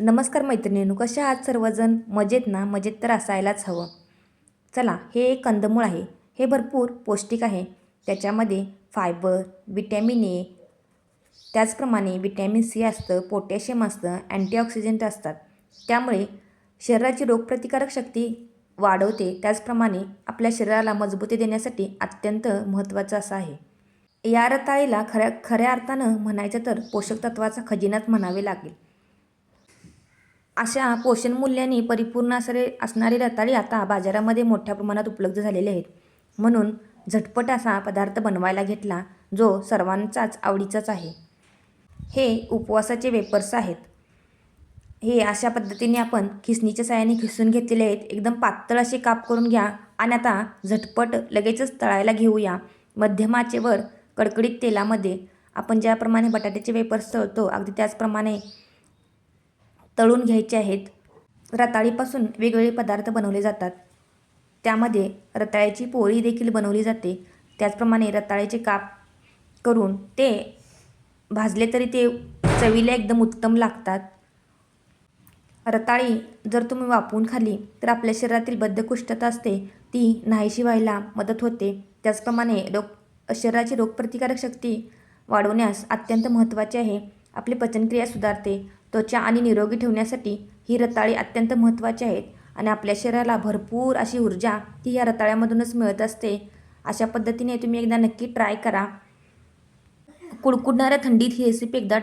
नमस्कार मैत्रिणींनो कशा आहात सर्वजण? मजेत ना? मजेत तर असायलाच हवं. चला हे एक कंदमूळ आहे. हे भरपूर पौष्टिक आहे. त्याच्यामध्ये फायबर विटॅमिन ए त्याचप्रमाणे विटॅमिन सी असतं पोटॅशियम असतं अँटीऑक्सिजंट असतात. त्यामुळे शरीराची रोगप्रतिकारक शक्ती वाढवते. त्याचप्रमाणे आपल्या शरीराला मजबूती देण्यासाठी अत्यंत महत्त्वाचं असं आहे. या रताळीला खऱ्या खऱ्या अर्थानं म्हणायचं तर पोषक तत्वाचा खजिनाच म्हणावे लागेल. अशा पोषण मूल्याने परिपूर्ण असरे असणारी रताळी आता बाजारामध्ये मोठ्या प्रमाणात उपलब्ध झालेले आहेत. म्हणून झटपट असा पदार्थ बनवायला घेतला जो सर्वांचाच आवडीचाच आहे. हे उपवासाचे वेपर्स आहेत. हे अशा पद्धतीने आपण खिसणीच्या साह्याने खिसून घेतलेले आहेत. एकदम पातळ असे काप करून घ्या आणि आता झटपट लगेचच तळायला घेऊया. मध्यमाचेवर कडकडीत तेलामध्ये आपण ज्याप्रमाणे बटाट्याचे वेपर्स तळतो अगदी त्याचप्रमाणे तळून घ्यायचे आहेत. रताळीपासून वेगवेगळे पदार्थ बनवले जातात. त्यामध्ये रताळ्याची पोळी देखील बनवली जाते. त्याचप्रमाणे रताळ्याचे काप करून ते भाजले तरी ते चवीला एकदम उत्तम लागतात. रताळी जर तुम्ही वापरून खाली तर आपल्या शरीरातील बद्धकुष्ठता असते. ती नाहीशी व्हायला मदत होते. त्याचप्रमाणे रोग शरीराची रोगप्रतिकारक शक्ती वाढवण्यास अत्यंत महत्त्वाचे आहे. आपली पचनक्रिया सुधारते. त्वचा आणि निरोगी ठेवण्यासाठी ही रताळी अत्यंत महत्त्वाची आहेत आणि आपल्या शरीराला भरपूर अशी ऊर्जा ती या रताळ्यामधूनच मिळत असते. अशा पद्धतीने तुम्ही एकदा नक्की ट्राय करा. कुडकुडणाऱ्या थंडीत ही रेसिपी एकदा